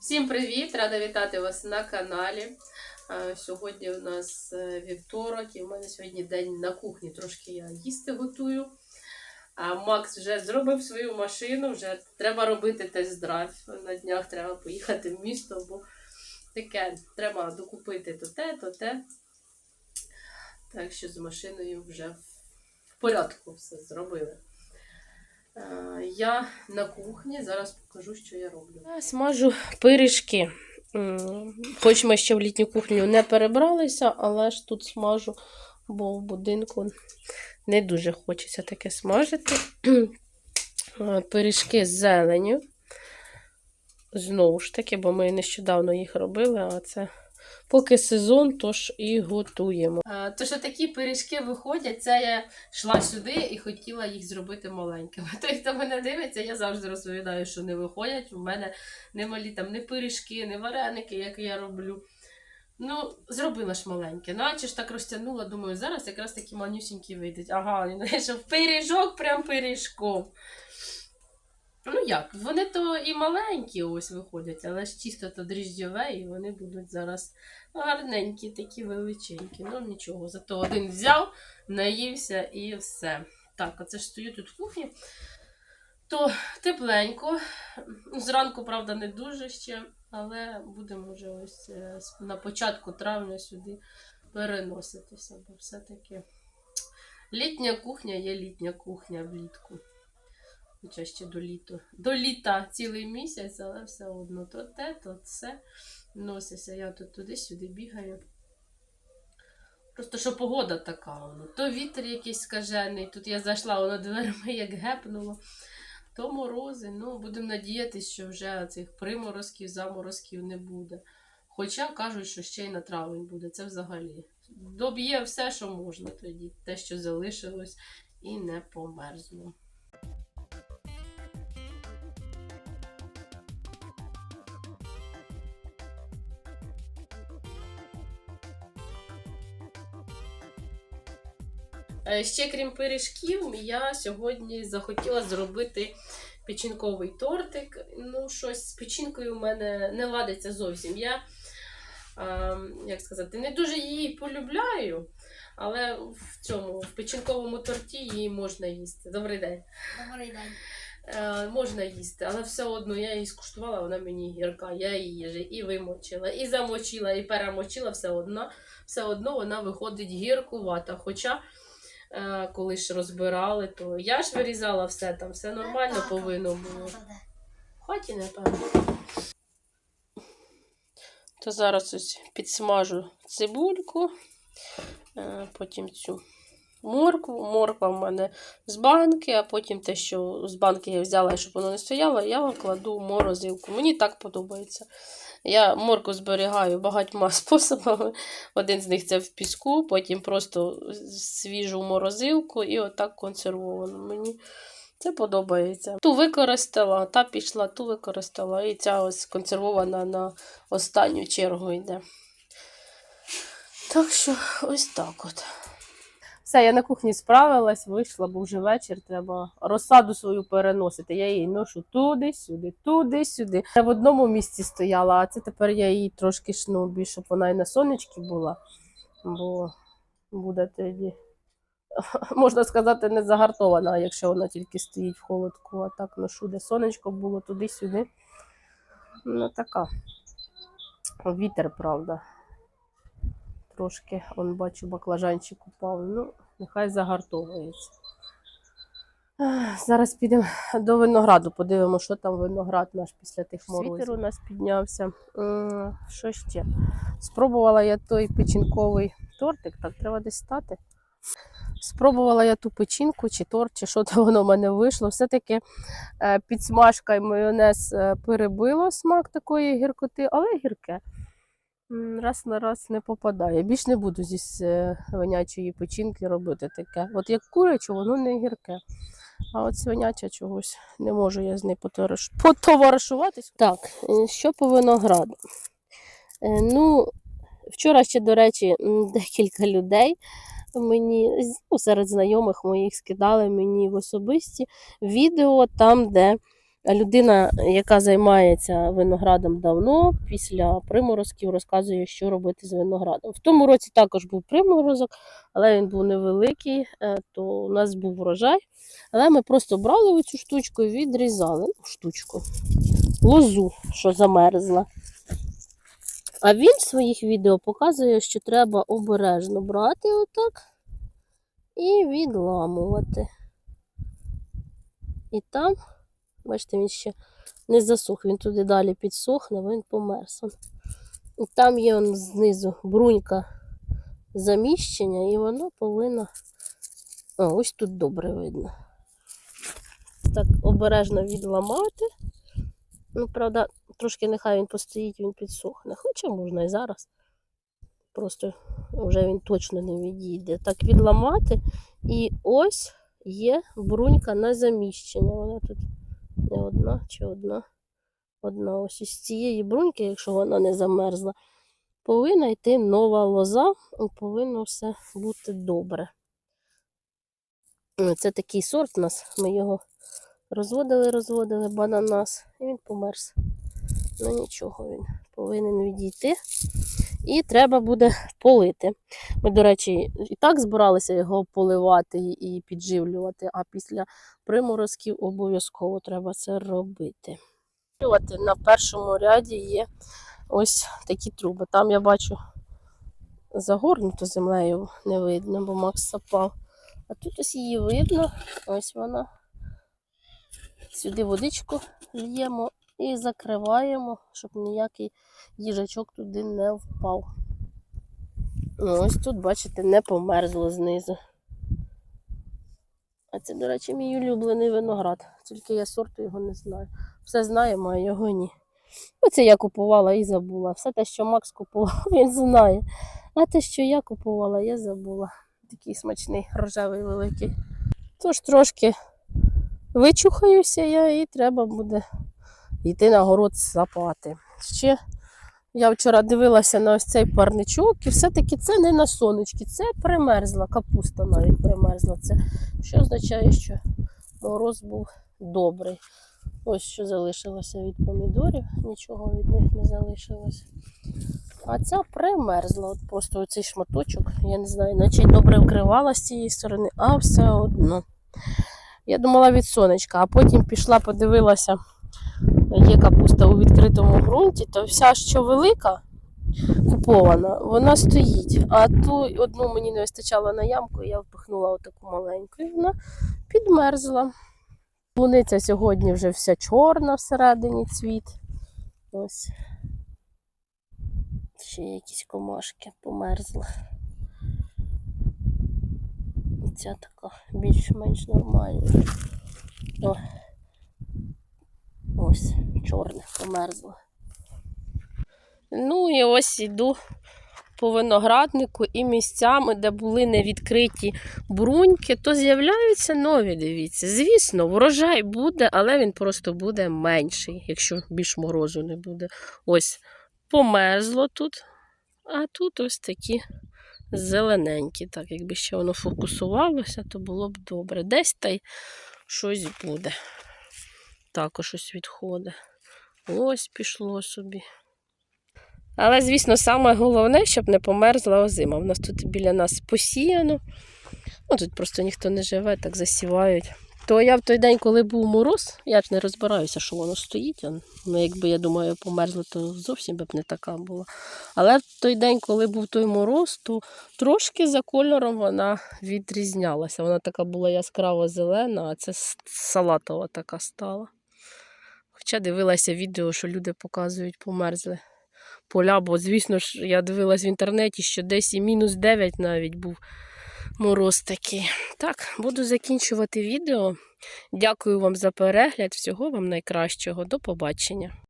Всім привіт! Рада вітати вас на каналі. Е, Сьогодні у нас е, вівторок, і в мене сьогодні день на кухні. Трошки я їсти готую. А Макс вже зробив свою машину, вже треба робити тест-драйв. На днях треба поїхати в місто, бо таке треба докупити то те, то те. Так що з машиною вже в порядку все зробили. Е, Я на кухні, зараз покажу, що я роблю. Я смажу пиріжки. Хоч ми ще в літню кухню не перебралися, але ж тут смажу, бо в будинку не дуже хочеться таке смажити. Е, Пиріжки з зеленю. Знову ж таки, бо ми нещодавно їх робили, а це поки сезон, тож і готуємо. А, то, що такі пиріжки виходять, це я йшла сюди і хотіла їх зробити маленькими. Той, хто мене дивиться, я завжди розповідаю, що не виходять. У мене немалі там не пиріжки, не вареники, як я роблю. Ну, зробила ж маленьке. Наче ж так розтягнула, думаю, зараз якраз такі манюсінькі вийдуть. Ага, вийшов пиріжок, прям пиріжком. Ну як, вони то і маленькі ось виходять, але ж тісто то дріжджове, і вони будуть зараз гарненькі, такі величенькі. Ну нічого, зато один взяв, наївся і все. Так, оце ж стою тут в кухні. То тепленько. Зранку, правда, не дуже ще, але будемо вже ось е, на початку травня сюди переноситися, бо все-таки літня кухня є літня кухня влітку. Хоча ще до літу. До літа цілий місяць, але все одно то те, то це носиться. Я тут туди-сюди бігаю. Просто що погода така, воно. то вітер якийсь скажений. Тут я зайшла, воно дверми як гепнуло. То морози. Ну, будемо надіятися, що вже цих приморозків, заморозків не буде. Хоча кажуть, що ще й на травень буде. Це взагалі. Доб'є все, що можна тоді. Те, що залишилось, і не померзло. Ще крім пиріжків, я сьогодні захотіла зробити печінковий тортик. Ну, щось з печінкою в мене не ладиться зовсім. Я, е, як сказати, не дуже її полюбляю, але в цьому в печінковому торті її можна їсти. Добрий день. Добрий день. Е, можна їсти, але все одно я її скуштувала, вона мені гірка. Я її вже і вимочила, і замочила, і перемочила, все одно, все одно вона виходить гіркувата. Хоча, е, коли ж розбирали, то я ж вирізала все там, все нормально повинно було. Хоч і не певно. То зараз ось підсмажу цибульку, е, потім цю моркву. Морква в мене з банки, а потім те, що з банки я взяла, щоб воно не стояло, я кладу в морозилку. Мені так подобається. Я морку зберігаю багатьма способами. Один з них це в піску, потім просто свіжу морозилку і отак консервовано. Мені це подобається. Ту використала, та пішла, ту використала. І ця ось консервована на останню чергу йде. Так що ось так от. Все, я на кухні справилась, вийшла, бо вже вечір треба розсаду свою переносити. Я її ношу туди, сюди, туди, сюди. Я в одному місці стояла, а це тепер я її трошки шну більше, щоб вона і на сонечці була, бо буде тоді, можна сказати, не загартована, якщо вона тільки стоїть в холодку, а так ношу, де сонечко було туди-сюди. Ну така. Вітер, правда. Трошки, он бачу, баклажанчик упав. Ну, нехай загартовується. Зараз підемо до винограду, подивимося, що там виноград наш після тих морозів. Вітер у нас піднявся. Що ще? Спробувала я той печінковий тортик, так треба десь стати. Спробувала я ту печінку чи торт, чи що там воно в мене вийшло. Все-таки е, підсмажка і майонез е, перебило смак такої гіркоти, але гірке. Раз на раз не попадає. Більш не буду зі свинячої печінки робити таке. От як курячу, воно не гірке. А от свиняча чогось не можу я з нею потовариш... потоваришуватись. Так, е, що по винограду? Е, Ну, вчора ще, до речі, декілька людей мені ну, серед знайомих моїх скидали мені в особисті відео там, де людина, яка займається виноградом давно, після приморозків розказує, що робити з виноградом. В тому році також був приморозок, але він був невеликий, е, то у нас був врожай. Але ми просто брали оцю штучку і відрізали ну, штучку, лозу, що замерзла. А він в своїх відео показує, що треба обережно брати отак і відламувати. І там, бачите, він ще не засох, він туди далі підсохне, він померз. І там є он знизу брунька заміщення, і воно повинно. А, ось тут добре видно. Так, обережно відламати. Ну, правда, трошки нехай він постоїть, він підсохне. Хоча можна і зараз. Просто вже він точно не відійде. Так відламати. І ось є брунька на заміщення. Вона тут не одна чи одна. Одна ось із цієї бруньки, якщо вона не замерзла, повинна йти нова лоза, і повинно все бути добре. Це такий сорт у нас. Ми його розводили, розводили, бананас, і він померз. Ну нічого, він повинен відійти. І треба буде полити. Ми, до речі, і так збиралися його поливати і підживлювати, а після приморозків обов'язково треба це робити. На першому ряді є ось такі труби. Там я бачу загорнуто землею не видно, бо Макс сапав. А тут ось її видно, ось вона. Сюди водичку льємо і закриваємо, щоб ніякий їжачок туди не впав. Ну, ось тут, бачите, не померзло знизу. А це, до речі, мій улюблений виноград. Тільки я сорту його не знаю. Все знаємо, а його ні. Оце я купувала і забула. Все те, що Макс купував, він знає. А те, що я купувала, я забула. Такий смачний, рожевий великий. Тож трошки вичухаюся я і треба буде йти на город сапати. Ще я вчора дивилася на ось цей парничок, і все-таки це не на сонечки, це примерзла, капуста навіть примерзла. Це що означає, що мороз був добрий. Ось що залишилося від помідорів, нічого від них не залишилося. А ця примерзла. От просто оцей шматочок, я не знаю, наче добре вкривала з цієї сторони, а все одно. Я думала від сонечка, а потім пішла, подивилася, є капуста у відкритому ґрунті, то вся, що велика, купована, вона стоїть. А ту одну мені не вистачало на ямку, я впихнула отаку маленьку, і вона підмерзла. Луниця сьогодні вже вся чорна всередині цвіт. Ось. Ще якісь комашки померзли. І Ця така більш-менш нормальна. О. Ось, чорне померзло. Ну і ось іду по винограднику і місцями, де були невідкриті бруньки, то з'являються нові, дивіться. Звісно, врожай буде, але він просто буде менший, якщо більш морозу не буде. Ось померзло тут, а тут ось такі зелененькі. Так, якби ще воно фокусувалося, то було б добре. Десь та й щось буде. Також ось відходить. Ось пішло собі. Але, звісно, саме головне, щоб не померзла озима. У нас тут біля нас посіяно. Ну, тут просто ніхто не живе, так засівають. То я в той день, коли був мороз, я ж не розбираюся, що воно стоїть. Ну, якби я думаю, померзло, то зовсім би б не така була. Але в той день, коли був той мороз, то трошки за кольором вона відрізнялася. Вона така була яскраво зелена, а це салатова така стала. Хоча дивилася відео, що люди показують померзли поля, бо, звісно ж, я дивилась в інтернеті, що десь і мінус 9 навіть був мороз такий. Так, буду закінчувати відео. Дякую вам за перегляд. Всього вам найкращого. До побачення.